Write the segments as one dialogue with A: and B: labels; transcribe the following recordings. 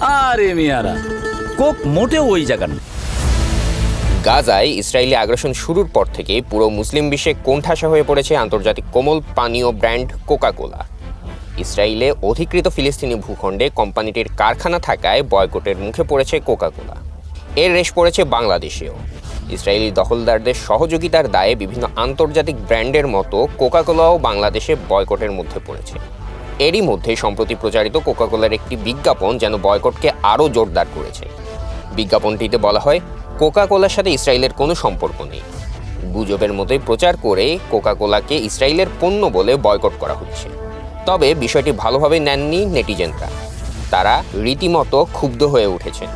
A: আরে মিয়ারা, কোক মোটেও ওই জায়গা না
B: গাজায় ইসরায়েলি আগ্রাসন শুরুর পর থেকে পুরো মুসলিম বিশ্বে কোণঠাসা হয়ে পড়েছে আন্তর্জাতিক কোমল পানীয় ব্র্যান্ড কোকাকোলা। ইসরায়েলে অধিকৃত ফিলিস্তিনি ভূখণ্ডে কোম্পানিটির কারখানা থাকায় বয়কটের মুখে পড়েছে কোকাকোলা। এর রেশ পড়েছে বাংলাদেশেও। ইসরায়েলি দখলদারদের সহযোগিতার দায়ে বিভিন্ন আন্তর্জাতিক ব্র্যান্ডের মতো কোকাকোলাও বাংলাদেশে বয়কটের মধ্যে পড়েছে। এরই মধ্যে সম্প্রতি প্রচারিত কোকাকোলার একটি বিজ্ঞাপন যেন বয়কটকে আরও জোরদার করেছে। বিজ্ঞাপনটিতে বলা হয়, কোকাকোলার সাথে ইসরায়েলের কোনো সম্পর্ক নেই। গুজবের মতোই প্রচার করে কোকাকোলাকে ইসরায়েলের পণ্য বলে বয়কট করা হচ্ছে। তবে বিষয়টি ভালোভাবে নেননি নেটিজেনরা। তারা রীতিমতো ক্ষুব্ধ হয়ে উঠেছেন।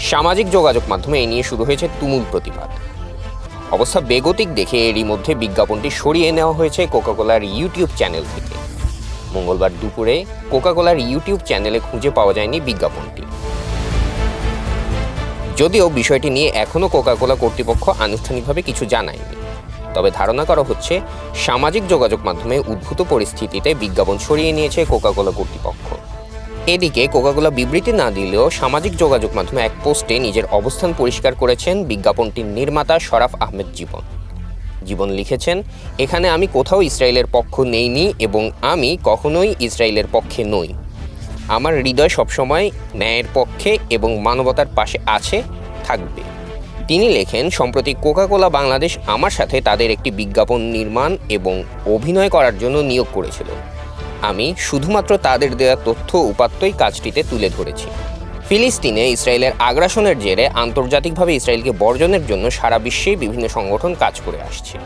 B: সামাজিক যোগাযোগ মাধ্যমে এ নিয়ে শুরু হয়েছে তুমুল প্রতিবাদ। অবস্থা বেগতিক দেখে এরই মধ্যে বিজ্ঞাপনটি সরিয়ে নেওয়া হয়েছে কোকাকোলার ইউটিউব চ্যানেল থেকে। মঙ্গলবার দুপুরে কোকাকোলার ইউটিউব চ্যানেলে খুঁজে পাওয়া যায়নি বিজ্ঞাপনটি। যদিও বিষয়টি নিয়ে এখনও কোকাকোলা কর্তৃপক্ষ আনুষ্ঠানিকভাবে কিছু জানায়নি। তবে ধারণা করা হচ্ছে, সামাজিক যোগাযোগ মাধ্যমে উদ্ভূত পরিস্থিতিতে বিজ্ঞাপন সরিয়ে নিয়েছে কোকাকোলা কর্তৃপক্ষ। এদিকে কোকাকোলা বিবৃতি না দিলেও সামাজিক যোগাযোগ মাধ্যমে এক পোস্টে নিজের অবস্থান পরিষ্কার করেছেন বিজ্ঞাপনটির নির্মাতা শরাফ আহমেদ জীবন। জীবন লিখেছেন, এখানে আমি কোথাও ইসরায়েলের পক্ষ নেইনি এবং আমি কখনোই ইসরায়েলের পক্ষে নই। আমার হৃদয় সবসময় ন্যায়ের পক্ষে এবং মানবতার পাশে আছে, থাকবে। তিনি লেখেন, সম্প্রতি কোকাকোলা বাংলাদেশ আমার সাথে তাদের একটি বিজ্ঞাপন নির্মাণ এবং অভিনয় করার জন্য নিয়োগ করেছিল। আমি শুধুমাত্র তাদের দেওয়া তথ্য উপাত্তই কাজটিতে তুলে ধরেছি। ফিলিস্তিনে ইসরায়েলের আগ্রাসনের জেরে আন্তর্জাতিকভাবে ইসরায়েলকে বর্জনের জন্য সারা বিশ্বেই বিভিন্ন সংগঠন কাজ করে আসছে।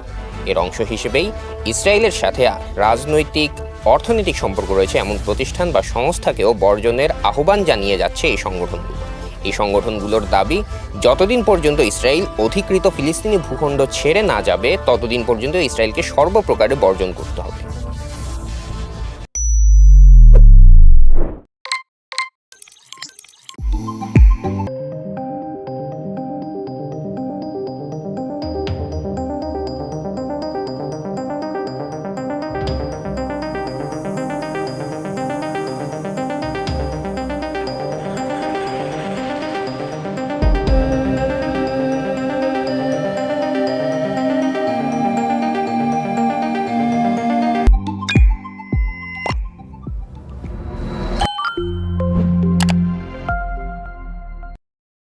B: এর অংশ হিসেবেই ইসরায়েলের সাথে রাজনৈতিক, অর্থনৈতিক সম্পর্ক রয়েছে এমন প্রতিষ্ঠান বা সংস্থাকেও বর্জনের আহ্বান জানিয়ে যাচ্ছে এই সংগঠনগুলো। এই সংগঠনগুলোর দাবি, যতদিন পর্যন্ত ইসরায়েল অধিকৃত ফিলিস্তিনি ভূখণ্ড ছেড়ে না যাবে, ততদিন পর্যন্ত ইসরায়েলকে সর্বপ্রকারে বর্জন করতে হবে।